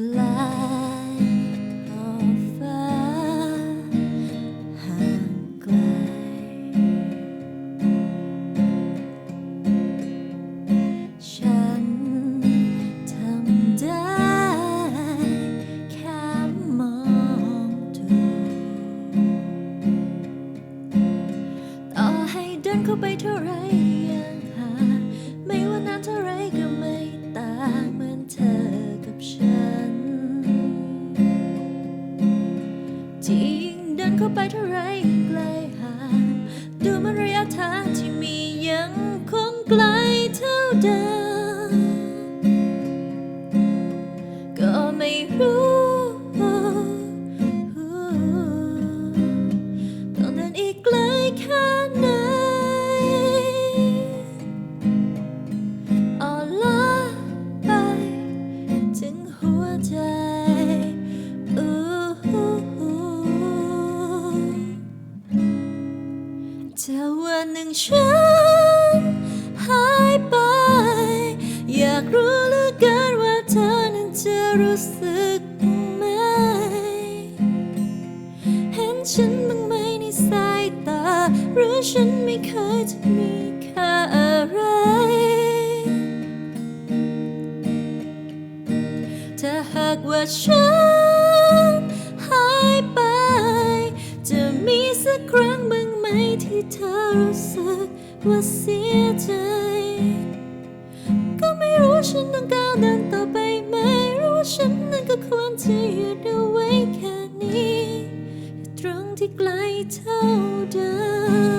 ลายขอบฟ้า ห่างไกล ฉันทำได้ แค่มองดู ต่อให้เดินเข้าไปเท่าไร จริงเดินเข้าไปเท่าไรไกลห่างดูมันระยะทางที่มียัง งฉันหายไป อยากรู้เหลือเกินว่าเธอนั้นจะรู้สึกไหม เห็นฉันบ้างไหมในสายตาหรือฉันไม่เคยจะมีค่าอะไรถ้าหากว่าฉันหายไป จะมีสักครั้ง ที่เธอรู้สึกว่าเสียใจ ก็ไม่รู้ฉันต้องก้าวเดินต่อไปไหมรู้ว่าฉันนั้นก็ควรจะหยุดเอาไว้แค่นี้ ตรงที่ไกลเท่าเดิม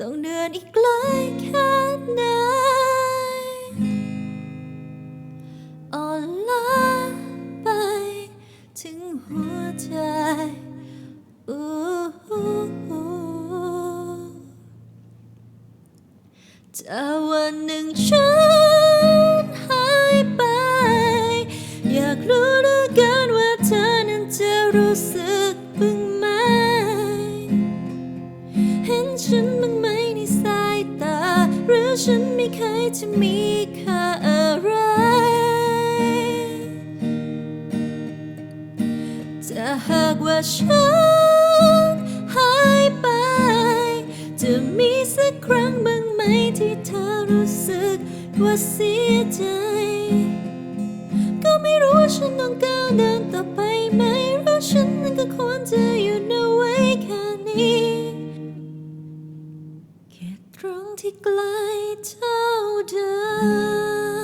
ต้องเดินอีกไกลแค่ไหนอ่อนล้าไปถึงหัวใจอู้ถ้าวั เคยจะมีค่าอะไรถ้าหากว่าฉันหายไป จะมีสักครั้งบ้างไหมที่เธอรู้สึกว่าเสียใจ ก็ไม่รู้ฉันต้องก้าวเดินต่อไปไหม ที่ไกลเท่าเดิม